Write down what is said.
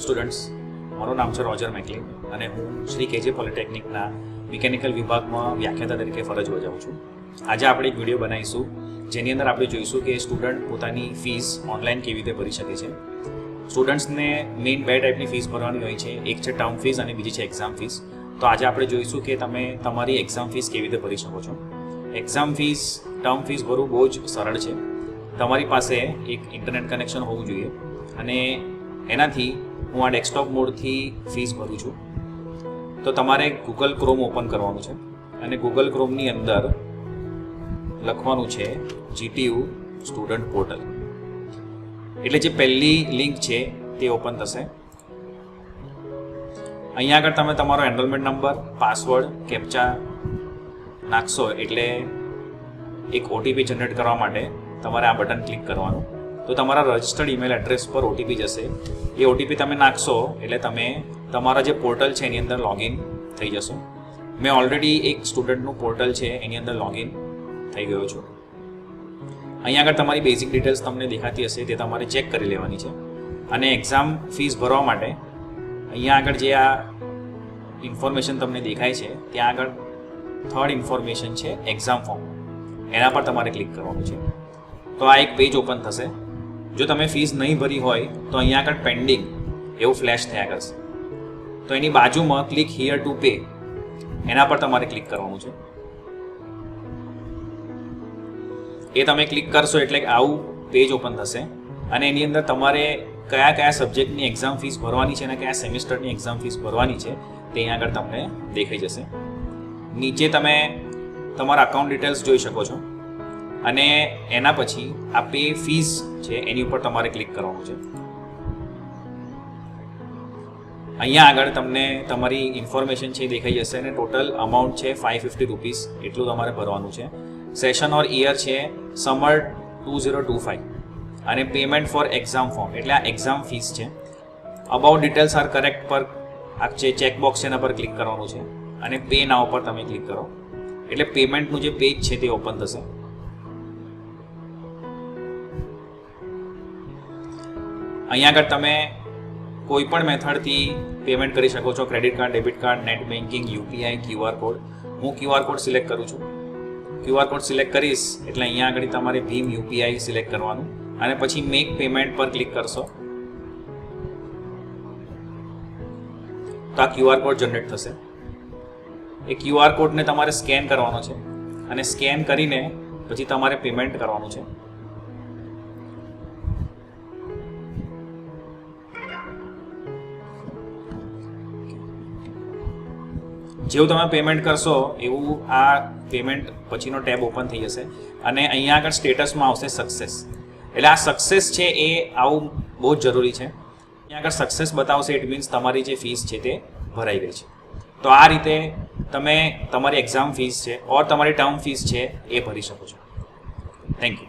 Students, મારું નામ છે રોજર મેકલિન અને હું શ્રી કેજે પોલિટેકનિકના મિકેનિકલ વિભાગમાં વ્યાખ્યાતા તરીકે ફરજ બજાવું છું. આજે આપણે એક વીડિયો બનાવીશું, જેની અંદર આપણે જોઈશું કે સ્ટુડન્ટ પોતાની ફીસ ઓનલાઈન કેવી રીતે ભરી શકે છે. સ્ટુડન્ટ્સને મેઇન બે ટાઈપની ફીસ ભરવાની હોય છે, એક છે ટર્મ ફીસ અને બીજી છે એક્ઝામ ફીસ. તો આજે આપણે જોઈશું કે તમે તમારી એક્ઝામ ફીસ કેવી રીતે ભરી શકો છો. એક્ઝામ ફીસ, ટર્મ ફીસ ભરવું બહુ જ સરળ છે. તમારી પાસે એક ઇન્ટરનેટ કનેક્શન હોવું જોઈએ અને એનાથી હું આ ડેસ્કટોપ મોડથી ફીસ ભરું છું. તો તમારે ગૂગલ ક્રોમ ઓપન કરવાનું છે અને ગૂગલ ક્રોમની અંદર લખવાનું છે જીટીયુ સ્ટુડન્ટ પોર્ટલ એટલે જે પહેલી લિંક છે તે ઓપન થશે. અહીંયા આગળ તમે તમારો એનરોલમેન્ટ નંબર પાસવર્ડ કેપ્ચા નાખશો એટલે એક ઓટીપી જનરેટ કરવા માટે તમારે આ બટન ક્લિક કરવાનું. તો તમારા રજિસ્ટર્ડ ઈમેલ એડ્રેસ પર ઓટીપી જશે. એ ઓટીપી તમે નાખશો એટલે તમે તમારા જે પોર્ટલ છે એની અંદર લોગિન થઈ જશો. મેં ઓલરેડી એક સ્ટુડન્ટનું પોર્ટલ છે એની અંદર લોગિન થઈ ગયો છું. અહીંયા આગળ તમારી બેઝિક ડિટેલ્સ તમને દેખાતી હશે, તે તમારે ચેક કરી લેવાની છે. અને એક્ઝામ ફીસ ભરવા માટે અહીંયા આગળ જે આ ઇન્ફોર્મેશન તમને દેખાય છે, ત્યાં આગળ થર્ડ ઇન્ફોર્મેશન છે એક્ઝામ ફોર્મ એના પર તમારે ક્લિક કરવાનું છે. તો આ એક પેજ ઓપન થશે. જો તમે ફીસ નહીં ભરી હોય, તો અહીંયા આગળ પેન્ડિંગ એવું ફ્લેશ થયા કરશે. તો એની બાજુમાં ક્લિક હિયર ટુ પે એના પર તમારે ક્લિક કરવાનું છે. એ તમે ક્લિક કરશો એટલે આવું પેજ ઓપન થશે. અને એની અંદર તમારે કયા કયા સબ્જેક્ટની એક્ઝામ ફીસ ભરવાની છે અને કયા સેમિસ્ટરની એક્ઝામ ફીસ ભરવાની છે, તે અહીંયા આગળ તમને દેખાઈ જશે. નીચે તમે તમારા અકાઉન્ટ ડિટેલ્સ જોઈ શકો છો. અને એના પછી આ પે ફીસ છે, એની ઉપર તમારે ક્લિક કરવાનું છે. અહીંયા આગળ તમને તમારી ઇન્ફોર્મેશન છે દેખાઈ જશે અને ટોટલ અમાઉન્ટ છે ફાઇવ ફિફ્ટી રૂપીસ એટલું તમારે ભરવાનું છે. સેશન ઓર ઇયર છે summer two zero two five અને પેમેન્ટ ફોર એક્ઝામ ફોર્મ, એટલે આ એક્ઝામ ફીસ છે. અબાઉટ ડિટેલ્સ આર કરેક્ટ પર આ જે ચેકબોક્સ એના પર ક્લિક કરવાનું છે. અને પે ના ઉપર તમે ક્લિક કરો. એટલે પેમેન્ટનું જે પેજ છે તે ઓપન થશે. અહીંયા આગળ તમે કોઈ પણ મેથડથી પેમેન્ટ કરી શકો છો. Credit card debit card net banking UPI QR code હું ક્યુઆર કોડ સિલેક્ટ કરું છું. ક્યુઆર કોડ સિલેક્ટ કરીશ એટલે અહીંયા આગળ તમારે ભીમ યુપીઆઈ સિલેક્ટ કરવાનું. અને પછી મેક પેમેન્ટ પર ક્લિક કરશો. તો આ ક્યુઆર કોડ જનરેટ થશે. એ ક્યુઆર કોડને તમારે સ્કેન કરવાનો છે. અને સ્કેન કરીને પછી તમારે પેમેન્ટ કરવાનું છે. જેવું તમે પેમેન્ટ કરશો, એવું આ પેમેન્ટ પછીનો ટેબ ઓપન થઈ જશે અને અહીંયા આગળ સ્ટેટસમાં આવશે સક્સેસ એટલે આ સક્સેસ છે એ આવું બહુ જ જરૂરી છે. અહીંયા આગળ સક્સેસ બતાવશે ઇટ મીન્સ તમારી જે ફીસ છે તે ભરાઈ ગઈ છે. તો આ રીતે તમે, તમારી એક્ઝામ ફીસ છે ઓર તમારી ટર્મ ફીસ છે એ ભરી શકો છો. Thank you